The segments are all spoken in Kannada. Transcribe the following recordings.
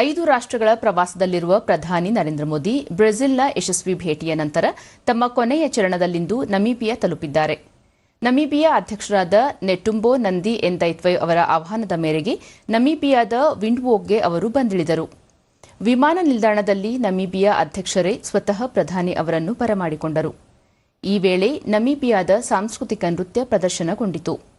ಐದು ರಾಷ್ಟ್ರಗಳ ಪ್ರವಾಸದಲ್ಲಿರುವ ಪ್ರಧಾನಿ ನರೇಂದ್ರ ಮೋದಿ ಬ್ರೆಜಿಲ್ನ ಯಶಸ್ವಿ ಭೇಟಿಯ ನಂತರ ತಮ್ಮ ಕೊನೆಯ ಚರಣದಲ್ಲಿಂದು ನಮೀಬಿಯಾ ತಲುಪಿದ್ದಾರೆ. ನಮೀಬಿಯಾ ಅಧ್ಯಕ್ಷರಾದ ನೆಟುಂಬೋ ನಂದಿ ಎಂದೈತ್ವಯ್ ಅವರ ಆಹ್ವಾನದ ಮೇರೆಗೆ ನಮೀಬಿಯಾದ ವಿಂಡ್ವೋಗ್ಗೆ ಅವರು ಬಂದಿಳಿದರು. ವಿಮಾನ ನಿಲ್ದಾಣದಲ್ಲಿ ನಮೀಬಿಯಾ ಅಧ್ಯಕ್ಷರೇ ಸ್ವತಃ ಪ್ರಧಾನಿ ಅವರನ್ನು ಬರಮಾಡಿಕೊಂಡರು. ಈ ವೇಳೆ ನಮೀಬಿಯಾದ ಸಾಂಸ್ಕೃತಿಕ ನೃತ್ಯ ಪ್ರದರ್ಶನಗೊಂಡಿತು.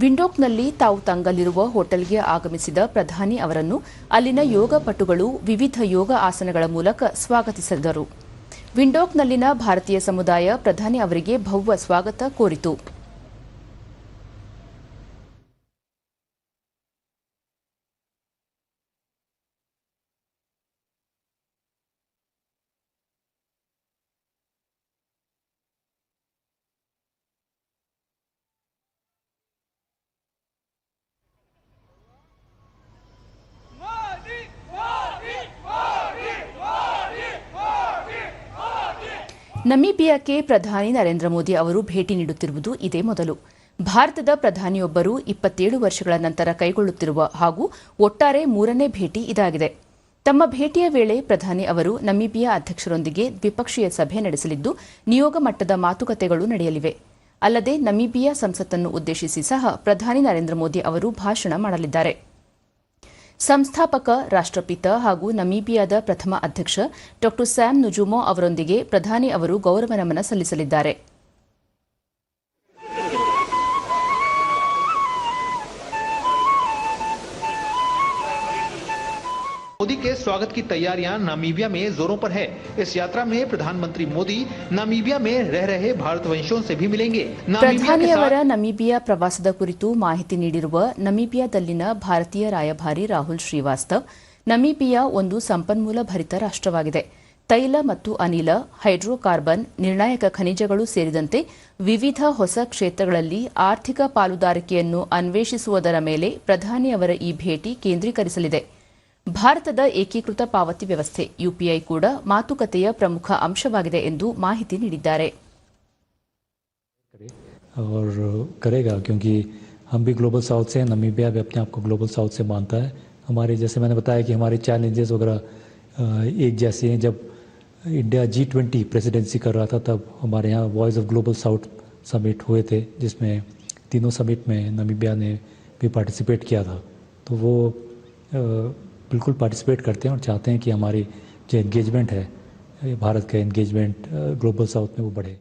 ವಿಂಡೋಕ್ನಲ್ಲಿ ತಾವು ತಂಗಲಿರುವ ಹೋಟೆಲ್ಗೆ ಆಗಮಿಸಿದ ಪ್ರಧಾನಿ ಅವರನ್ನು ಅಲ್ಲಿನ ಯೋಗ ಪಟುಗಳು ವಿವಿಧ ಯೋಗ ಆಸನಗಳ ಮೂಲಕ ಸ್ವಾಗತಿಸಿದರು. ವಿಂಡೋಕ್ನಲ್ಲಿನ ಭಾರತೀಯ ಸಮುದಾಯ ಪ್ರಧಾನಿ ಅವರಿಗೆ ಭವ್ಯ ಸ್ವಾಗತ ಕೋರಿತು. ನಮೀಬಿಯಾಕ್ಕೆ ಪ್ರಧಾನಿ ನರೇಂದ್ರ ಮೋದಿ ಅವರು ಭೇಟಿ ನೀಡುತ್ತಿರುವುದು ಇದೇ ಮೊದಲು. ಭಾರತದ ಪ್ರಧಾನಿಯೊಬ್ಬರು ಇಪ್ಪತ್ತೇಳು ವರ್ಷಗಳ ನಂತರ ಕೈಗೊಳ್ಳುತ್ತಿರುವ ಹಾಗೂ ಒಟ್ಟಾರೆ ಮೂರನೇ ಭೇಟಿ ಇದಾಗಿದೆ. ತಮ್ಮ ಭೇಟಿಯ ವೇಳೆ ಪ್ರಧಾನಿ ಅವರು ನಮೀಬಿಯಾ ಅಧ್ಯಕ್ಷರೊಂದಿಗೆ ದ್ವಿಪಕ್ಷೀಯ ಸಭೆ ನಡೆಸಲಿದ್ದು, ನಿಯೋಗ ಮಟ್ಟದ ಮಾತುಕತೆಗಳು ನಡೆಯಲಿವೆ. ಅಲ್ಲದೆ ನಮೀಬಿಯಾ ಸಂಸತ್ತನ್ನು ಉದ್ದೇಶಿಸಿ ಸಹ ಪ್ರಧಾನಿ ನರೇಂದ್ರ ಮೋದಿ ಅವರು ಭಾಷಣ ಮಾಡಲಿದ್ದಾರೆ. ಸಂಸ್ಥಾಪಕ, ರಾಷ್ಟ್ರಪಿತ ಹಾಗೂ ನಮೀಬಿಯಾದ ಪ್ರಥಮ ಅಧ್ಯಕ್ಷ ಡಾ ಸ್ಯಾಮ್ ನುಜುಮೋ ಅವರೊಂದಿಗೆ ಪ್ರಧಾನಿ ಅವರು ಗೌರವ ನಮನ ಸಲ್ಲಿಸಲಿದ್ದಾರೆ. मोदी के स्वागत की तैयारियां नामीबिया में जोरों पर है इस यात्रा में प्रधानमंत्री मोदी नामीबिया में रह रहे भारतवंशियों से भी मिलेंगे नामीबिया के ಪ್ರಧಾನಿಯವರ साथ ನಮೀಬಿಯಾ ಪ್ರವಾಸದ ಕುರಿತು ಮಾಹಿತಿ ನೀಡಿರುವ ನಮೀಬಿಯಾದಲ್ಲಿನ ಭಾರತೀಯ ರಾಯಭಾರಿ ರಾಹುಲ್ ಶ್ರೀವಾಸ್ತವ್ ನಮೀಬಿಯಾ ಒಂದು ಸಂಪನ್ಮೂಲ ಭರಿತ ರಾಷ್ಟವಾಗಿದೆ ತೈಲ ಮತ್ತು ಅನಿಲ ಹೈಡ್ರೋಕಾರ್ಬನ್ ನಿರ್ಣಾಯಕ ಖನಿಜಗಳು ಸೇರಿದಂತೆ ವಿವಿಧ ಹೊಸ ಕ್ಷೇತ್ರಗಳಲ್ಲಿ ಆರ್ಥಿಕ ಪಾಲುದಾರಿಕೆಯನ್ನು ಅನ್ವೇಷಿಸುವುದರ ಮೇಲೆ ಪ್ರಧಾನಿಯವರ ಈ ಭೇಟಿ ಕೇಂದ್ರೀಕರಿಸಲಿದೆ ಭಾರತದ ಏಕೀಕೃತ ಪಾವತಿ ವ್ಯವಸ್ಥೆ ಯುಪಿಐ ಕೂಡ ಮಾತುಕತೆಯ ಪ್ರಮುಖ ಅಂಶವಾಗಿದೆ ಎಂದು ಮಾಹಿತಿ ನೀಡಿದ್ದಾರೆ और करेगा क्योंकि हम भी ग्लोबल साउथ से हैं नमीबिया भी अपने आप को ग्लोबल साउथ से मानता है हमारे जैसे मैंने बताया कि हमारे चैलेंजेस वगैरह अ, एक जैसे हैं जब इंडिया जी ट्वेंटी प्रेसिडेंसी कर रहा था तब हमारे यहाँ voice of global south summit हुए थे जिसमें तीनों समिट में नमीबिया ने भी पार्टिसिपेट किया था तो वो अ, बिल्कुल पार्टिसिपेट करते हैं और चाहते हैं कि हमारी जो एंगेजमेंट है, भारत का एंगेजमेंट ग्लोबल साउथ में वो बढ़े।